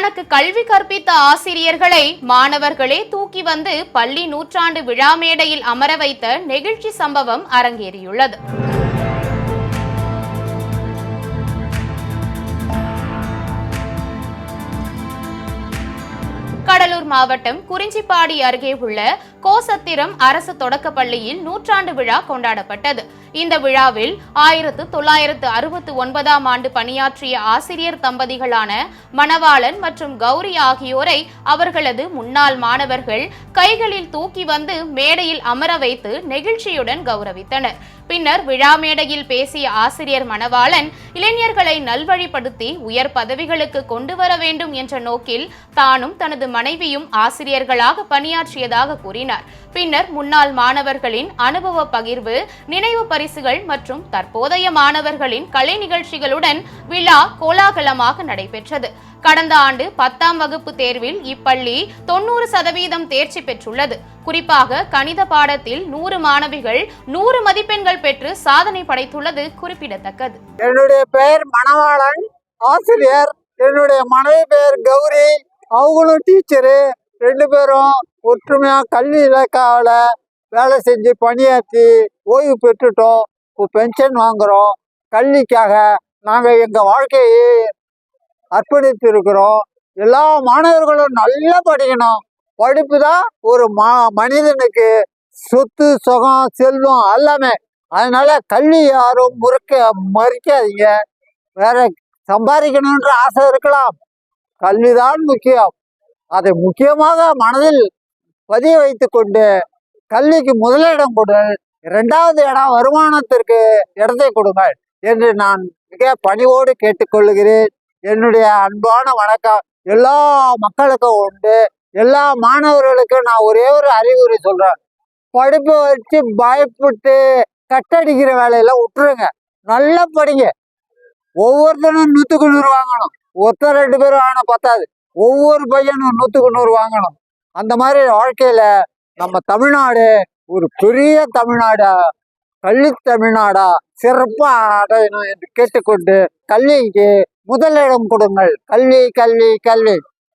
தனக்கு கல்வி கற்பித்த ஆசிரியர்களை மாணவர்களே தூக்கி வந்து பள்ளி நூற்றாண்டு விழா மேடையில் அமர வைத்த நெகிழ்ச்சி சம்பவம் அரங்கேறியுள்ளது. மாவட்டம் குறிஞ்சிப்பாடி அருகே உள்ள கோசத்திரம் அரசு தொடக்கப் பள்ளியில் நூற்றாண்டு விழா கொண்டாடப்பட்டது. இந்த விழாவில் ஆயிரத்து தொள்ளாயிரத்து அறுபத்து ஒன்பதாம் ஆண்டு பணியாற்றிய ஆசிரியர் தம்பதிகளான மணவாளன் மற்றும் கௌரி ஆகியோரை அவர்களது முன்னாள் மாணவர்கள் கைகளில் தூக்கி வந்து மேடையில் அமர வைத்து நெகிழ்ச்சியுடன் கௌரவித்தனர். பின்னர் விழா மேடையில் பேசிய ஆசிரியர் மணவாளன் இளைஞர்களை நல்வழிப்படுத்தி உயர் பதவிகளுக்கு கொண்டு வர வேண்டும் என்ற நோக்கில் தானும் தனது மனைவியும் ஆசிரியர்களாக பணியாற்றியதாக கூறினார். பின்னர் முன்னாள் மாணவர்களின் அனுபவ பகிர்வு நினைவு பரிசுகள் மற்றும் தற்போதைய மாணவர்களின் கலை நிகழ்ச்சிகளுடன் விழா கோலாகலமாக நடைபெற்றது. கடந்த ஆண்டு பத்தாம் வகுப்பு தேர்வில் இப்பள்ளி தொண்ணூறு சதவீதம் தேர்ச்சி பெற்றுள்ளது. குறிப்பாக கணித பாடத்தில் நூறு மாணவிகள் நூறு மதிப்பெண்கள் பெற்று சாதனை படைத்துள்ளது குறிப்பிடத்தக்கது. என்னுடைய பெயர் மணவாளன் ஆசிரியர். என்னுடைய மனைவி பெயர் கௌரி. அவங்களும் டீச்சரு. ரெண்டு பேரும் ஒற்றுமையா கல்வி இலக்காவில் வேலை செஞ்சு பணியாற்றி ஓய்வு பெற்றுட்டோம். பென்ஷன் வாங்குறோம். கல்விக்காக நாங்கள் எங்கள் வாழ்க்கையை அர்ப்பணித்து இருக்கிறோம் எல்லா மாணவர்களும் நல்லா படிக்கணும். படிப்பு தான் ஒரு மா மனிதனுக்கு சொத்து சுகம் செல்வம் எல்லாமே. அதனால கல்வி யாரும் முறுக்க மறிக்காதீங்க. வேற சம்பாதிக்கணுன்ற ஆசை இருக்கலாம். கல்விதான் முக்கியம். அதை முக்கியமாக மனதில் பதிய வைத்து கொண்டு கல்விக்கு முதலிடம் கொடு இரண்டாவது இடம் வருமானத்திற்கு இடத்தை கொடுங்கள் என்று நான் மிக பணிவோடு கேட்டுக்கொள்கிறேன். என்னுடைய அன்பான வணக்கம். எல்லா மக்களுக்கும் உண்டு. எல்லா மாணவர்களுக்கும் நான் ஒரே ஒரு அறிவுரை சொல்றேன். படிப்பை வச்சு பயப்பட்டு கட்டடிக்கிற வேலையெல்லாம் விட்டுருங்க. நல்லா படிங்க. ஒவ்வொருத்தனும் நூற்றுக்கு நூறு வாங்கணும். ஒருத்தர் ரெண்டு பேரும் ஆனால் பத்தாது. ஒவ்வொரு பையனும் நூற்றுக்கு நூறு வாங்கணும். அந்த மாதிரி வாழ்க்கையில நம்ம தமிழ்நாடு ஒரு பெரிய தமிழ்நாடா கல்வி தமிழ்நாடா சிறப்பாக அடையணும் என்று கேட்டுக்கொண்டு கல்விக்கு முதலிடம் கொடுங்கள். கல்வி கல்வி கல்வி